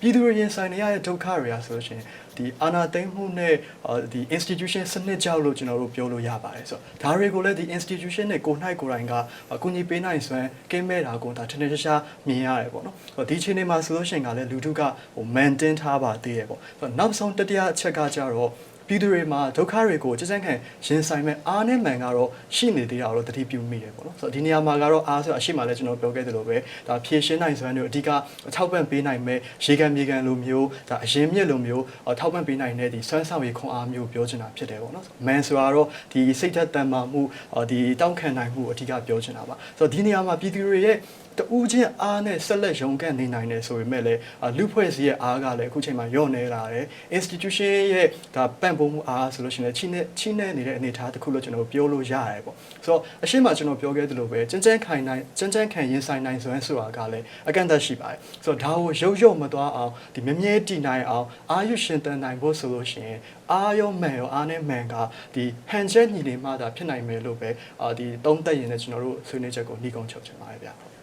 ပြည်သူတွေရင်ဆိုင်နေရတဲ့ဒုက္ခတွေကဆိုလို့ရှိရင်ဒီအာဏာသိမ်းမှုနဲ့အာဒီ institution စနစ်ကြောက်လို့ကျွန်တော်တို့ပြောလို့ရပါတယ်ဆိုတော့ဒါတွေကိုလည်းဒီ institution နဲ့ကိုယ်၌ကိုယ်တိုင်ကအကူအညီပေးနိုင်စွမ်းကင်းမဲ့တာကိုဒါထင်ထင်ရှားရှားမြင်ရတယ်ပေါ့နော်ဆိုတော့ဒီအချိန်လေးမှာဆိုလို့ရှိရင်ကလည်းလူထုကဟို maintain ထားပါသေးတယ်ပေါ့ဆိုတော့နောက်ဆုံးတတိယအချက်ကကြတော့ ပြည်သူတွေမှာဒုက္ခတွေကိုစစန့်ခံရင်ဆိုင်မဲ့အားနဲ့မှန်ကတော့ရှိနေသေးတာကိုတော့တတိပြုမိတယ်ပေါ့နော်ဆိုတော့ဒီနေရာမှာကတော့အားဆိုအရှိမှလည်းကျွန်တော်ပြောခဲ့သလိုပဲဒါဖြည့်ရှင်းနိုင်စွမ်းတွေအဓိကအထောက်ပံ့ပေးနိုင်မဲ့ရေကန်မြေကန်လိုမျိုးဒါအရင်မြစ်လိုမျိုးအထောက်ပံ့ပေးနိုင်တဲ့ဒီစွမ်းဆောင်ရည်ခွန်အားမျိုးပြောချင်တာဖြစ်တယ်ပေါ့နော်မန်ဆိုတာတော့ဒီစိတ်သက်တန်မာမှုအော်ဒီတောင့်ခံနိုင်မှုအဓိကပြောချင်တာပါဆိုတော့ဒီနေရာမှာပြည်သူတွေရဲ့တူးချင်းအားနဲ့ဆက်လက်ရုံးကန်နေနိုင်တယ်ဆိုပေမဲ့လည်းအာလူဖွဲ့စည်းရဲ့အားကလည်းအခုချိန်မှာညော့နေလာတယ် institution ရဲ့ဒါပံ့ပိုးမှုအားဆိုလို့ရှိရင်လည်းချိနေချိနေနေတဲ့အနေအထားတစ်ခုလို့ကျွန်တော်ပြောလို့ရတယ်ပေါ့ဆိုတော့အရှင်းမှာကျွန်တော်ပြောခဲ့သလိုပဲစန်းစန်းခိုင်နိုင်စန်းစန်းခံရင်ဆိုင်နိုင်စွမ်းဆိုတာကလည်းအကန့်အသတ်ရှိပါတယ်ဆိုတော့ဒါကိုရုပ်ရုပ်မသွားအောင်ဒီမြဲမြဲတည်နိုင်အောင်အာရုံရှင်တန်နိုင်ဖို့ဆိုလို့ရှိရင်အားရောမှန်ရောအားနဲ့မှန်ကဒီဟန်ချက်ညီနေမှသာဖြစ်နိုင်မယ်လို့ပဲအာဒီသုံးသက်ရင်လည်းကျွန်တော်တို့ဆွေးနွေးချက်ကိုနှီးကုန်းချုပ်ချင်ပါတယ်ဗျာ